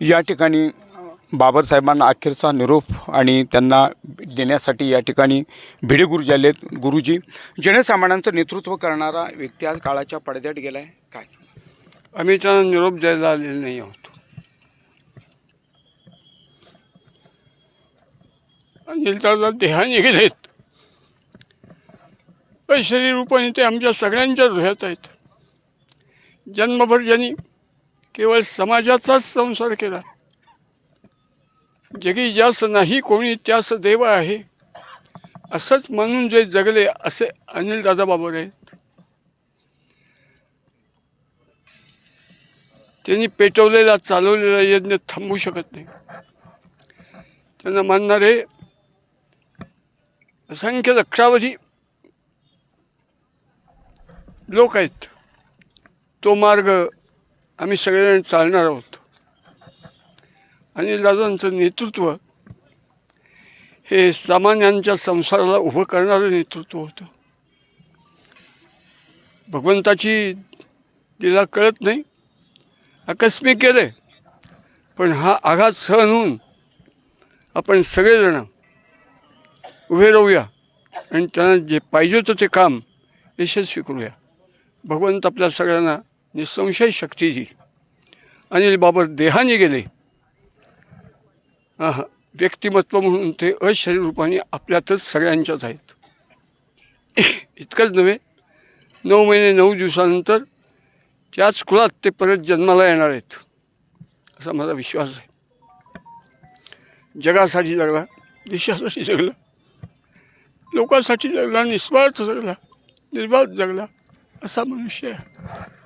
या ठिकाणी बाबासाहेबांना अखेरचा निरोप आणि त्यांना देण्यासाठी या ठिकाणी भिडे गुरुजी आले आहेत गुरुजी जनसामान्यांचं नेतृत्व करणारा व्यक्ती आज काळाच्या पडद्यात गेला आहे काय? आम्ही त्यांना निरोप द्यायला आलेले नाही आहोत. अनिल दादा देहाने गेलेत. शरीर रूपाने ते आमच्या सगळ्यांच्या हृदयात आहेत. जन्मभर ज्यांनी केवळ समाजाचाच संसार केला. जगी ज्यास नाही कोणी त्यास देव आहे. असंच म्हणून जे जगले असे अनिल दादा बाबर आहेत. त्यांनी पेटवलेला चालवलेला यज्ञ थांबवू शकत नाही. त्यांना मानणारे असंख्य लक्षावधी लोक आहेत. तो मार्ग आम्ही सगळेजण चालणार आहोत. आणि दादांचं नेतृत्व हे सामान्यांच्या संसाराला उभं करणारं नेतृत्व होतं. भगवंताची तिला कळत नाही. आकस्मिक गेले पण हा आघात सहन होऊन आपण सगळेजण उभे राहूया आणि त्यांना जे पाहिजे होतं ते काम यशस्वी करूया. भगवंत आपल्या सगळ्यांना निसंशय शक्तीजी अनिल बाबर देहाने गेले. हां व्यक्तिमत्व म्हणून ते अशरीर रूपाने आपल्यातच सगळ्यांच्याच आहेत. इतकंच नव्हे नऊ महिने नऊ दिवसानंतर त्याच कुळात ते परत जन्माला येणार आहेत असा माझा विश्वास आहे. जगासाठी जगला देशासाठी जगला लोकांसाठी जगला निस्वार्थ जगला निर्वाध जगला असा मनुष्य आहे.